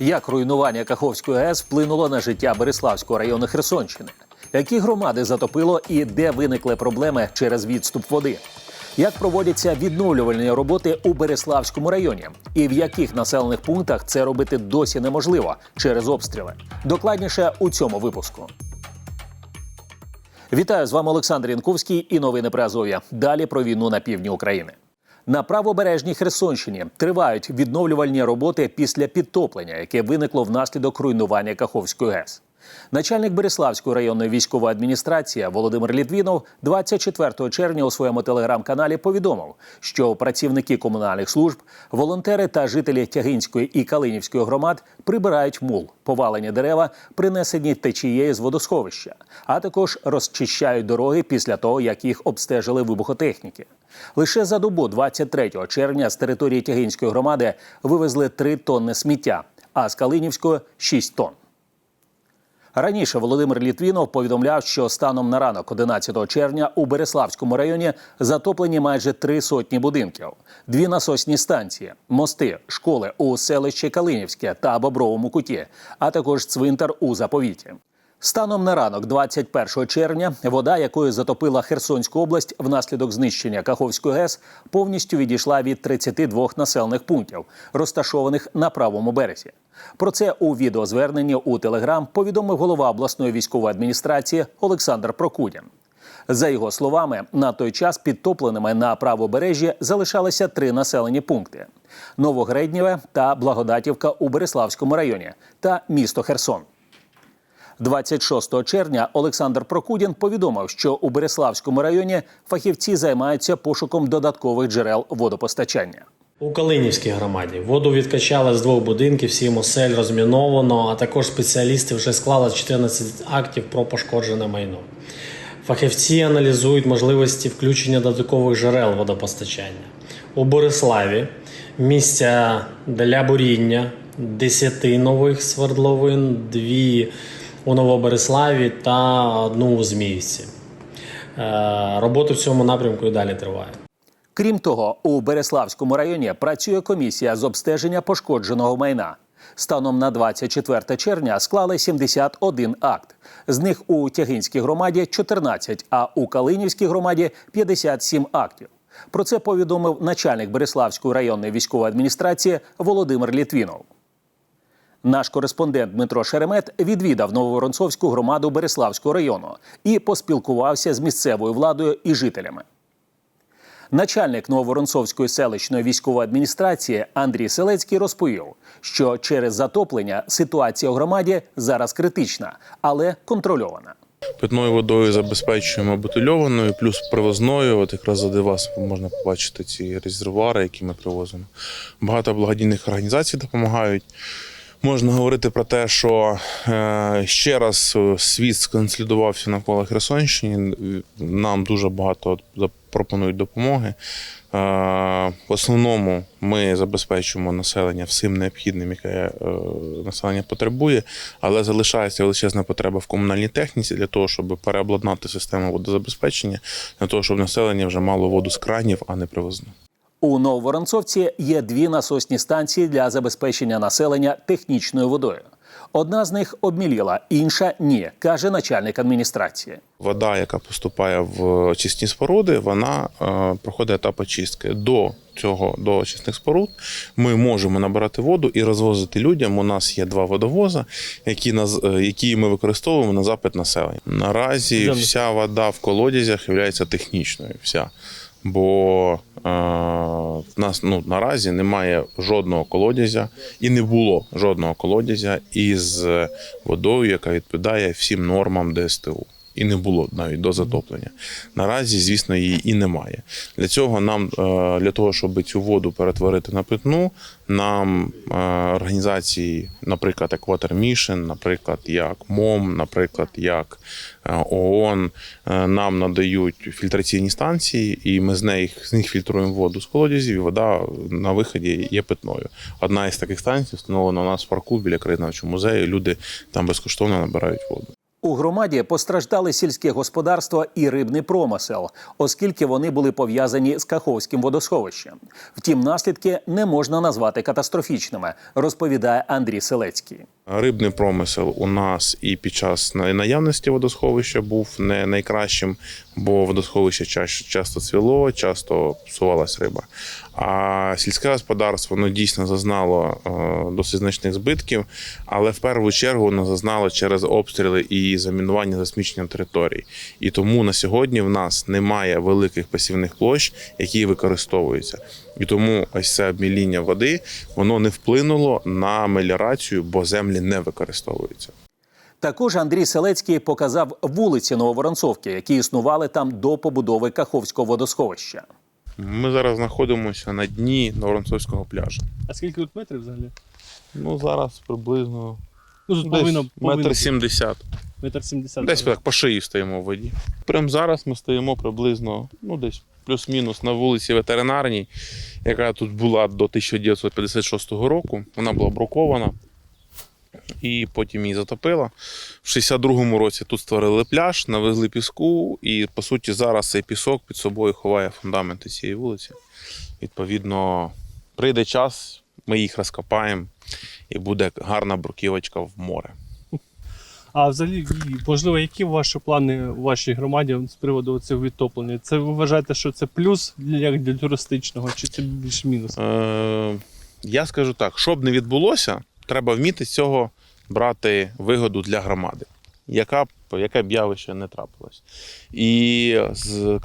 Як руйнування Каховської ГЕС вплинуло на життя Береславського району Херсонщини? Які громади затопило і де виникли проблеми через відступ води? Як проводяться відновлювальні роботи у Береславському районі? І в яких населених пунктах це робити досі неможливо через обстріли? Докладніше у цьому випуску. Вітаю з вами Олександр Янковський і новини про Азов'я. Далі про війну на півдні України. На правобережній Херсонщині тривають відновлювальні роботи після підтоплення, яке виникло внаслідок руйнування Каховської ГЕС. Начальник Береславської районної військової адміністрації Володимир Літвінов 24 червня у своєму телеграм-каналі повідомив, що працівники комунальних служб, волонтери та жителі Тягинської і Калинівської громад прибирають мул, повалені дерева, принесені течією з водосховища, а також розчищають дороги після того, як їх обстежили вибухотехніки. Лише за добу 23 червня з території Тягинської громади вивезли 3 тонни сміття, а з Калинівської 6 тонн. Раніше Володимир Літвінов повідомляв, що станом на ранок 11 червня у Береславському районі затоплені майже три сотні будинків, дві насосні станції, мости, школи у селищі Калинівське та Бобровому куті, а також цвинтар у заповіті. Станом на ранок, 21 червня, вода, якою затопила Херсонську область внаслідок знищення Каховської ГЕС, повністю відійшла від 32 населених пунктів, розташованих на правому березі. Про це у відеозверненні у Телеграм повідомив голова обласної військової адміністрації Олександр Прокудін. За його словами, на той час підтопленими на правобережжі залишалися три населені пункти: Новогреднєве та Благодатівка у Береславському районі та місто Херсон. 26 червня Олександр Прокудін повідомив, що у Береславському районі фахівці займаються пошуком додаткових джерел водопостачання. У Калинівській громаді воду відкачали з двох будинків, сім осель розміновано, а також спеціалісти вже склали 14 актів про пошкоджене майно. Фахівці аналізують можливості включення додаткових джерел водопостачання. У Бориславі місця для буріння 10 нових свердловин, дві у Новобереславі та одну у Зміївці. Е, Роботи в цьому напрямку і далі тривають. Крім того, у Береславському районі працює комісія з обстеження пошкодженого майна. Станом на 24 червня склали 71 акт. З них у Тягинській громаді 14, а у Калинівській громаді 57 актів. Про це повідомив начальник Береславської районної військової адміністрації Володимир Літвінов. Наш кореспондент Дмитро Шеремет відвідав Нововоронцовську громаду Береславського району і поспілкувався з місцевою владою і жителями. Начальник Нововоронцовської селищної військової адміністрації Андрій Селецький розповів, що через затоплення ситуація у громаді зараз критична, але контрольована. Питною водою забезпечуємо бутильованою, плюс привозною. От якраз зади вас можна побачити ці резервуари, які ми привозимо. Багато благодійних організацій допомагають. Можна говорити про те, що е, ще раз е, світ сконсолідувався навколо Херсонщини. Нам дуже багато пропонують допомоги. Е, В основному ми забезпечуємо населення всім необхідним, яке населення потребує, але залишається величезна потреба в комунальній техніці для того, щоб переобладнати систему водозабезпечення, для того, щоб населення вже мало воду з кранів, а не привозну. У Нововоронцовці є дві насосні станції для забезпечення населення технічною водою. Одна з них обміліла, інша ні, каже начальник адміністрації. Вода, яка поступає в очисні споруди, вона е, проходить етап очистки. До цього до очисних споруд ми можемо набирати воду і розвозити людям. У нас є два водовоза, які нас е, які ми використовуємо на запит населення. Наразі вся вода в колодязях є технічною. Вся. Бо е, в нас ну, наразі немає жодного колодязя і не було жодного колодязя із водою, яка відповідає всім нормам ДСТУ. І не було навіть до затоплення. Наразі, звісно, її і немає. Для цього нам, е, для того, щоб цю воду перетворити на питну, нам е, організації, наприклад, Water Mission, наприклад, як МОМ, наприклад, як е, ООН, нам надають фільтраційні станції, і ми з них з них фільтруємо воду з колодязів, і вода на виході є питною. Одна із таких станцій встановлена у нас в парку біля краєзнавчого музею. Люди там безкоштовно набирають воду. У громаді постраждали сільське господарство і рибний промисел, оскільки вони були пов'язані з Каховським водосховищем. Втім, наслідки не можна назвати катастрофічними, розповідає Андрій Селецький. Рибний промисел у нас і під час наявності водосховища був не найкращим, бо водосховище ча- часто цвіло, часто псувалась риба. А сільське господарство воно дійсно зазнало е, досить значних збитків, але в першу чергу воно зазнало через обстріли і замінування засмічення територій. І тому на сьогодні в нас немає великих пасівних площ, які використовуються. І тому ось це обміління води воно не вплинуло на меліорацію, бо землі не використовуються. Також Андрій Селецький показав вулиці Нововоронцовки, які існували там до побудови Каховського водосховища. Ми зараз знаходимося на дні Новоронцовського пляжу. А скільки тут метрів взагалі? Ну зараз приблизно Ну тут повинно, десь повинно метр сімдесят. метр сімдесят. Десь так по шиї стоїмо в воді. Прямо зараз ми стоїмо приблизно, ну десь плюс-мінус на вулиці ветеринарній, яка тут була до 1956 року. Вона була брукована. І потім її затопило. В 62-му році тут створили пляж, навезли піску, і по суті зараз цей пісок під собою ховає фундаменти цієї вулиці. Відповідно, прийде час, ми їх розкопаємо, і буде гарна бруківочка в море. А взагалі, можливо, які ваші плани у вашій громаді з приводу цього відтоплення? Це ви вважаєте, що це плюс як для туристичного, чи це більш мінус? Е, я скажу так: щоб не відбулося, треба вміти з цього брати вигоду для громади, яка б яке б явище не трапилось. І з,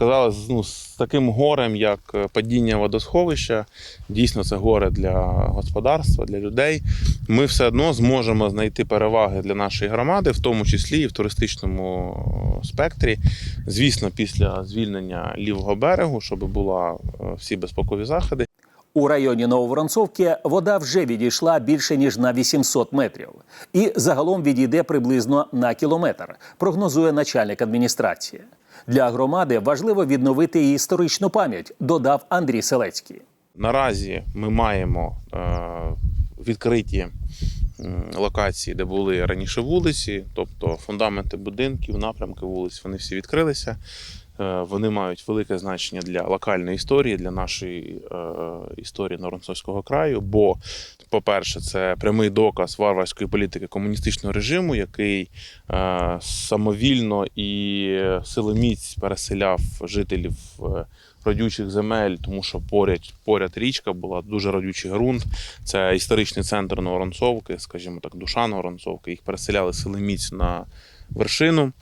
ну, з таким горем, як падіння водосховища, дійсно це горе для господарства, для людей. Ми все одно зможемо знайти переваги для нашої громади, в тому числі і в туристичному спектрі. Звісно, після звільнення лівого берегу, щоб були всі безпекові заходи. У районі Нововоронцовки вода вже відійшла більше ніж на 800 метрів, і загалом відійде приблизно на кілометр, прогнозує начальник адміністрації. Для громади важливо відновити її історичну пам'ять, додав Андрій Селецький. Наразі ми маємо е, відкриті локації, де були раніше вулиці, тобто фундаменти будинків, напрямки вулиць, вони всі відкрилися. Е, Вони мають велике значення для локальної історії, для нашої е, історії Воронцовського краю. Бо, по-перше, це прямий доказ варварської політики комуністичного режиму, який е, самовільно і силоміць переселяв жителів родючих земель, тому що поряд, поряд річка була дуже родючий ґрунт. Це історичний центр Новоронцовки, скажімо так, душа Новоронцовки. Їх переселяли силоміць на вершину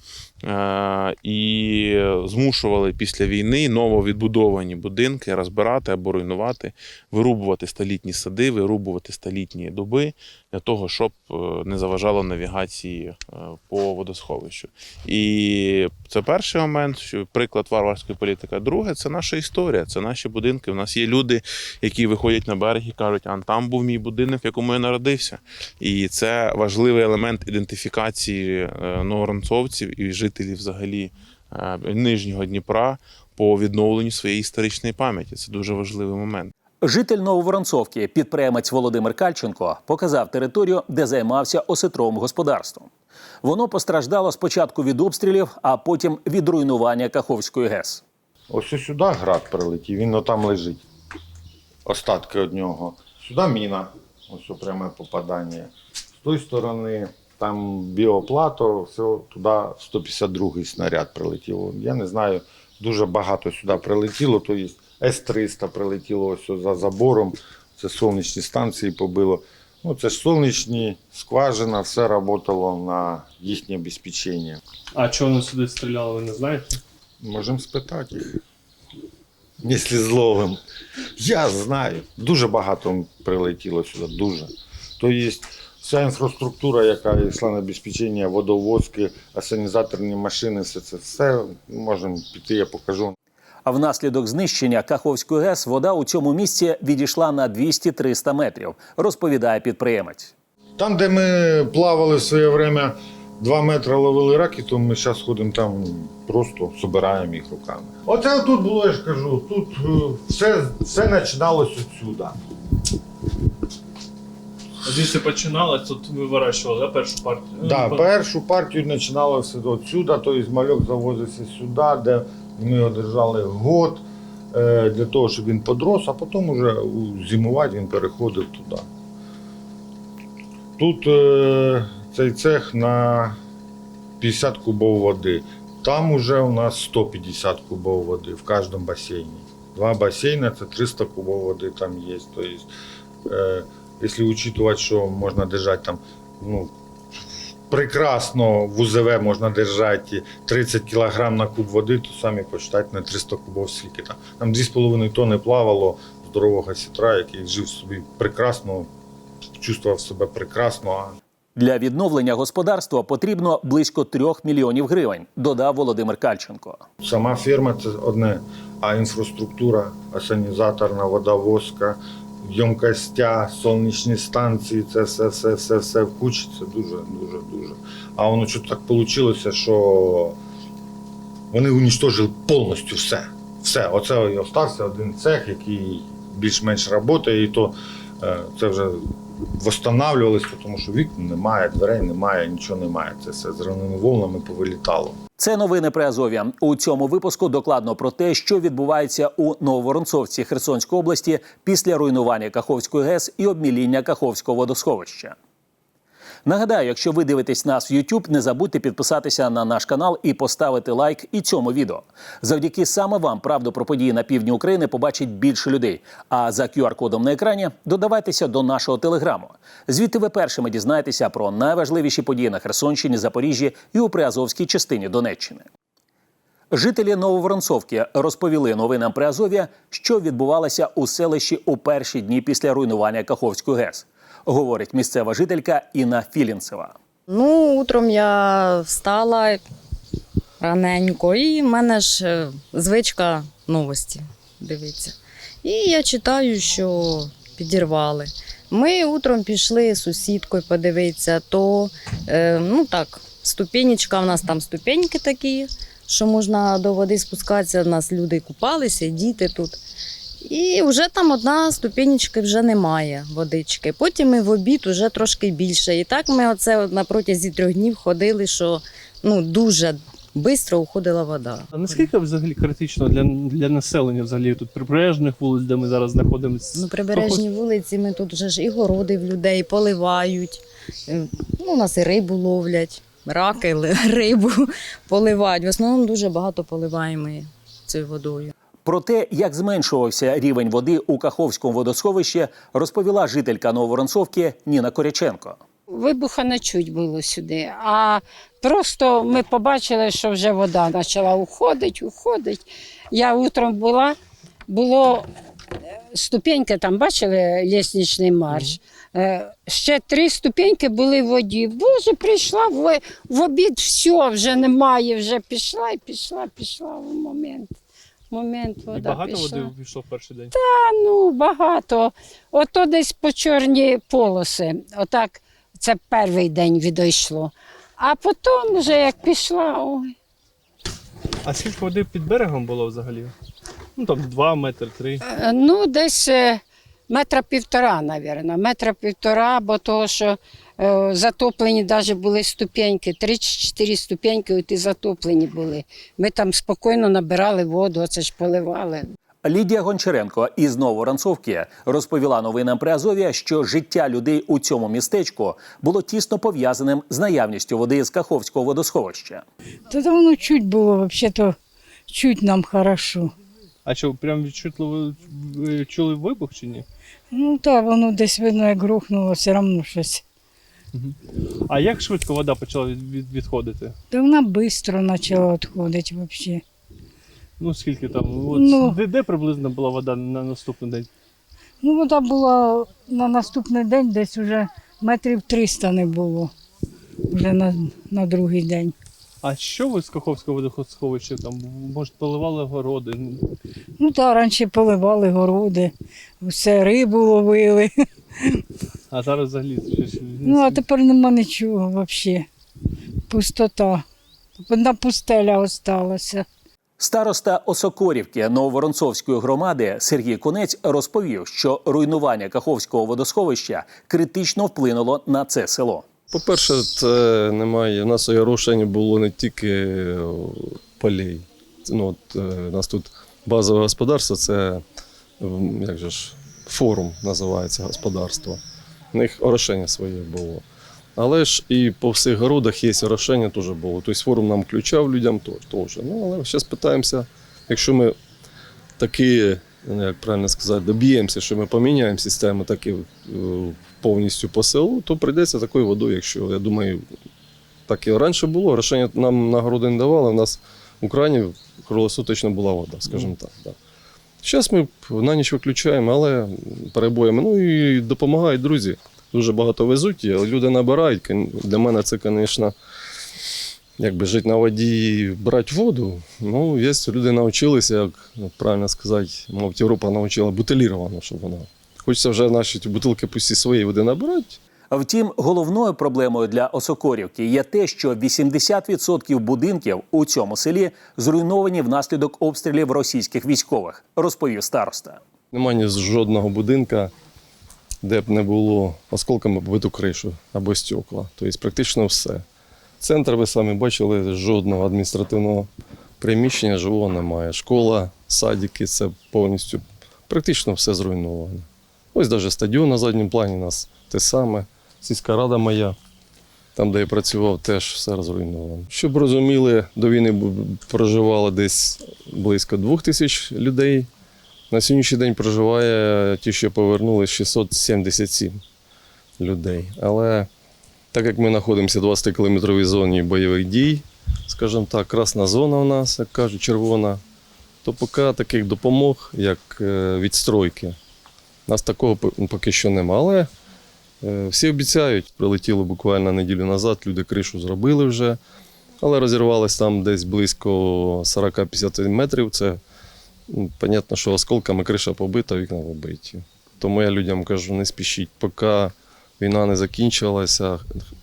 і змушували після війни нововідбудовані будинки розбирати або руйнувати, вирубувати столітні сади, вирубувати столітні дуби для того, щоб е, не заважало навігації е, по водосховищу. І це перший момент, що приклад варварської політики. Друге, це наша історія, це наші будинки. У нас є люди, які виходять на берег і кажуть, а там був мій будинок, в якому я народився. І це важливий елемент ідентифікації е, новоронцовців і жителів взагалі е, Нижнього Дніпра по відновленню своєї історичної пам'яті. Це дуже важливий момент. Житель Нововоронцовки, підприємець Володимир Кальченко, показав територію, де займався осетровим господарством. Воно постраждало спочатку від обстрілів, а потім від руйнування Каховської ГЕС. Ось ось сюди град прилетів, він отам лежить. Остатки від нього. Сюди міна, ось пряме попадання. З тої сторони там біоплато, все туди 152-й снаряд прилетів. Я не знаю, дуже багато сюди прилетіло. То є С-300 прилетіло ось за забором. Це сонячні станції побило. Ну, це ж сонячні, скважина, все працювало на їхнє обезпечення. А чого вони сюди стріляли, ви не знаєте? Можемо спитати їх. Якщо зловим. Я знаю. Дуже багато прилетіло сюди, дуже. То є вся інфраструктура, яка йшла на обезпечення, водовозки, асанізаторні машини, все це все можемо піти, я покажу. А внаслідок знищення Каховської ГЕС вода у цьому місці відійшла на 200-300 метрів, розповідає підприємець. Там, де ми плавали в своє время, два метри ловили раки, то ми зараз ходимо там просто збираємо їх руками. Оце тут було, я ж кажу, тут е, все, все починалось отсюда. Звідси починали, тут ви вирощували да, першу партію. Да, Ну, першу партію починалося отсюди, тобто мальок завозився сюди, де ми його держали год е, для того, щоб він подрос, а потім вже у зимувати він переходив туди. Тут е, цей цех на 50 кубов води. Там уже у нас 150 кубов води в кожному басейні. Два басейни це 300 кубов води там є. Тобто, е, якщо учитувати, що можна держати там, ну, прекрасно в УЗВ можна держати 30 кг на куб води, то самі почитайте на 300 кубов скільки там. Там 2,5 тонни плавало здорового сітра, який жив собі прекрасно, чувствував себе прекрасно. Для відновлення господарства потрібно близько трьох мільйонів гривень, додав Володимир Кальченко. Сама ферма це одне, а інфраструктура, асанізаторна, водовозка, ємкостя, сонячні станції, це все, все, все, все в кучі, це дуже, дуже, дуже. А воно що так вийшло, що вони унічтожили повністю все. Все. Оце і остався один цех, який більш-менш працює, і то е, це вже восстанавливалось, тому що вікон немає, дверей немає, нічого немає. Це все з раними волнами повилітало. Це новини при Азові. У цьому випуску докладно про те, що відбувається у Нововоронцовці Херсонської області після руйнування Каховської ГЕС і обміління Каховського водосховища. Нагадаю, якщо ви дивитесь нас в YouTube, не забудьте підписатися на наш канал і поставити лайк і цьому відео. Завдяки саме вам правду про події на півдні України побачить більше людей. А за QR-кодом на екрані додавайтеся до нашого телеграму. Звідти ви першими дізнаєтеся про найважливіші події на Херсонщині, Запоріжжі і у Приазовській частині Донеччини. Жителі Нововоронцовки розповіли новинам при Азов'я, що відбувалося у селищі у перші дні після руйнування Каховської ГЕС, говорить місцева жителька Інна Філінцева. Ну, утром я встала раненько, і в мене ж е, звичка новості дивиться. І я читаю, що підірвали. Ми утром пішли з сусідкою подивитися, то е, ну так, ступенечка, у нас там ступеньки такі, що можна до води спускатися. У нас люди купалися, діти тут. І вже там одна ступенечка вже немає водички. Потім ми в обід вже трошки більше. І так ми оце на протязі трьох днів ходили, що ну дуже швидко уходила вода. А наскільки взагалі критично для, для населення взагалі тут прибережних вулиць, де ми зараз знаходимося? Ну, прибережні вулиці, ми тут вже ж і городи в людей поливають. Е, Ну, у нас і рибу ловлять, раки, рибу поливають. В основному дуже багато поливаємо цією водою. Про те, як зменшувався рівень води у Каховському водосховищі, розповіла жителька Нововоронцовки Ніна Коряченко. Вибуха не чуть було сюди, а просто ми побачили, що вже вода почала уходить, уходить. Я утром була, було е, ступеньки, там бачили лісничний марш. Е, Ще три ступеньки були в воді. Боже, прийшла в обід, все, вже немає, вже пішла і пішла, пішла в момент. Момент І багато пішла. води пішло в перший день. Та ну багато. Ото десь по чорні полоси. Отак це перший день відійшло. А потім, вже як пішла, ой. А скільки води під берегом було взагалі? Ну там два метри, три. Е, Ну, десь е, метра півтора, мабуть. Метра півтора, бо того, що затоплені навіть були ступеньки, три чи чотири ступеньки, от і затоплені були. Ми там спокійно набирали воду, оце ж поливали. Лідія Гончаренко із Нововоронцовки розповіла новинам при Азов'я, що життя людей у цьому містечку було тісно пов'язаним з наявністю води з Каховського водосховища. Тогда воно чуть було, вообще-то чуть нам хорошо. А що, прям відчутливо чули вибух чи ні? Ну так, воно десь видно, як рухнуло, все одно щось. А як швидко вода почала від, від- відходити? Та вона швидко почала відходити взагалі. Ну скільки там? От, Ну. де, де приблизно була вода на наступний день? Ну, вода була на наступний день десь вже метрів 300 не було. Вже на, на другий день. А що ви з Каховського водосховища там? Може, поливали городи? Ну так, раніше поливали городи, все рибу ловили. А зараз взагалі щось. Ну, а тепер нема нічого взагалі. Пустота. Одна пустеля осталася. Староста Осокорівки Нововоронцовської громади Сергій Конець розповів, що руйнування Каховського водосховища критично вплинуло на це село. По-перше, це немає. У нас орошення було не тільки е, полей. Ну, от, е, у нас тут базове господарство це як же ж, форум називається господарство. У них орошення своє було. Але ж і по всіх городах є орошення теж було. Тобто форум нам включав людям теж. Ну, але зараз питаємося, якщо ми такі, ну, як правильно сказати, доб'ємося, що ми поміняємо систему таки е, повністю по селу, то прийдеться такою водою, якщо я думаю, так і раніше було. Рішення нам нагороди не давали. У нас в Україні круглосуточно була вода, скажімо так. Да. Зараз ми на ніч виключаємо, але перебоями. Ну і допомагають друзі. Дуже багато везуть, люди набирають. Для мене це, звісно, якби жити на воді і брати воду. Ну, є люди навчилися, як правильно сказати, мабуть, Європа навчила бутиліровано, щоб вона. Хочеться вже наші бутилки пусті своєї води набирати. Втім, головною проблемою для Осокорівки є те, що 80% будинків у цьому селі зруйновані внаслідок обстрілів російських військових, розповів староста. Немає жодного будинка, де б не було осколками побиту кришу або стекла. Тобто практично все. Центр, ви самі бачили, жодного адміністративного приміщення живого немає. Школа, садики це повністю практично все зруйновано. Ось навіть стадіон на задньому плані у нас те саме. Сільська рада моя, там, де я працював, теж все зруйновано. Щоб розуміли, до війни проживало десь близько двох тисяч людей. На сьогоднішній день проживає ті, що повернули 677 людей. Але так як ми знаходимося в 20-кілометровій зоні бойових дій, скажімо так, красна зона у нас, як кажуть, червона, то поки таких допомог, як е, відстройки, нас такого поки що нема. Але е, всі обіцяють, прилетіло буквально неділю назад, люди кришу зробили вже, але розірвалось там десь близько 40-50 метрів. Це Ну, Понятно, що осколками криша побита, вікна побиті. Тому я людям кажу, не спішіть, поки війна не закінчилася,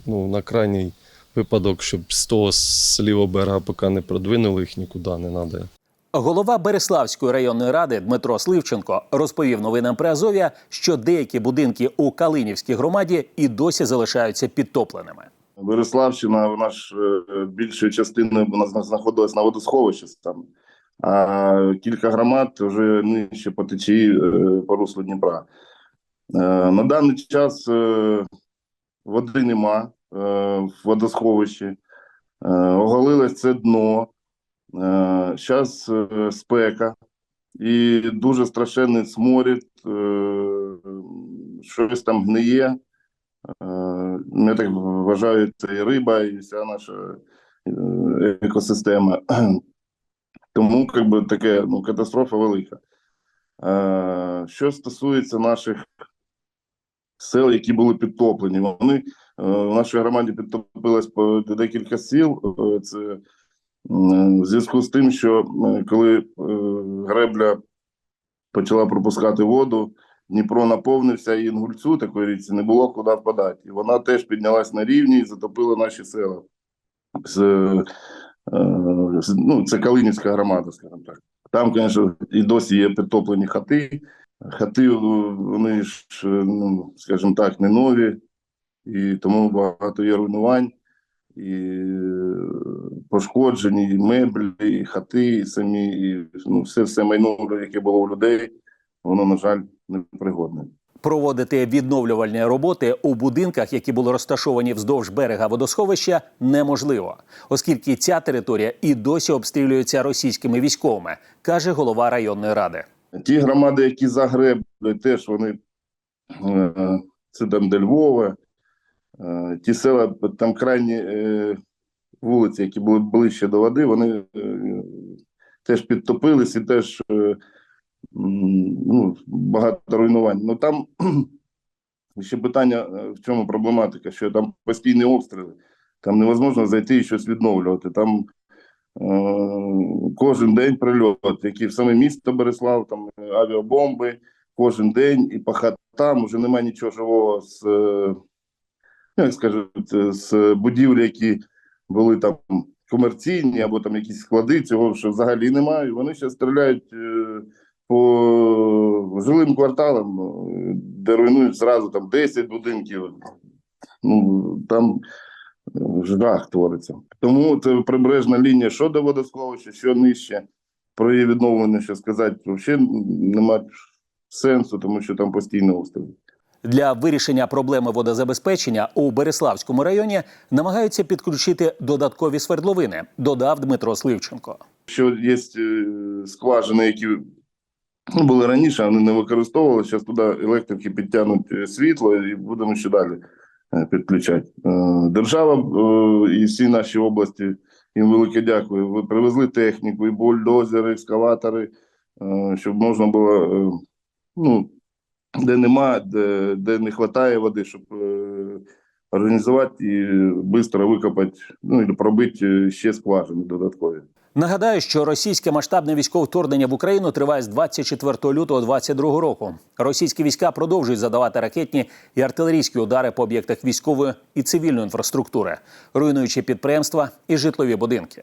ну, на крайній випадок, щоб з того з лівого берега поки не продвинули їх нікуди не треба. Голова Береславської районної ради Дмитро Сливченко розповів новинам Приазов'я, що деякі будинки у Калинівській громаді і досі залишаються підтопленими. Береславщина, вона ж е, більшою частиною вона зна- знаходилась на водосховищі там, а кілька громад вже нижче по течії е, по руслу Дніпра. Е, На даний час води нема в водосховищі, оголилось це дно. Зараз спека і дуже страшенний сморід, е, щось там гниє. Е, Я так вважаю, це і риба, і вся наша е, екосистема. Тому як би, таке ну, катастрофа велика. Е, Що стосується наших сел, які були підтоплені, вони е, в нашій громаді підтопилось декілька сіл. Е, Це в зв'язку з тим, що е, коли е, гребля почала пропускати воду, Дніпро наповнився і Інгульцю такої річці не було куди впадати. І вона теж піднялась на рівні і затопила наші села. З, е, ну, це Калинівська громада, скажімо так. Там, звісно, і досі є підтоплені хати. Хати, е, вони ж, е, ну, скажімо так, не нові, і тому багато є руйнувань, і е, пошкоджені, і меблі, і хати, і самі, і ну, все, все майно, яке було у людей, воно, на жаль, непригодне. Проводити відновлювальні роботи у будинках, які були розташовані вздовж берега водосховища, неможливо, оскільки ця територія і досі обстрілюється російськими військовими, каже голова районної ради. Ті громади, які за теж вони е, це там де Львова, е, ті села, там крайні е, вулиці, які були ближче до води, вони е, теж підтопились і теж е, ну, багато руйнувань. Ну там ще питання, е, в чому проблематика, що там постійні обстріли, там невозможно зайти і щось відновлювати. Там Е, Кожен день прильот, які в саме місто Береслав, там е, авіабомби, кожен день, і по хатам вже немає нічого живого з, е, як скажуть, е, з будівлі, які були там комерційні або там якісь склади, цього що взагалі немає. Вони ще стріляють е, по жилим кварталам, е, де руйнують зразу там 10 будинків. Ну там жах твориться. Тому це прибережна лінія, що до водосховища, що нижче. Про її відновлення, що сказати, взагалі немає сенсу, тому що там постійно обстріли. Для вирішення проблеми водозабезпечення у Береславському районі намагаються підключити додаткові свердловини, додав Дмитро Сливченко. що є е, скважини, які були раніше, вони не використовували. Зараз туди електрики підтягнуть е, світло і будемо ще далі е, підключати. Держава і всі наші області їм велике дякую. Ви привезли техніку, і бульдозери, екскаватори, щоб можна було, ну, де нема, де, де не вистачає води, щоб е, організувати і швидко викопати, ну і пробити е, ще скважини додаткові. Нагадаю, що російське масштабне військове вторгнення в Україну триває з 24 лютого 2022 року. Російські війська продовжують задавати ракетні і артилерійські удари по об'єктах військової і цивільної інфраструктури, руйнуючи підприємства і житлові будинки.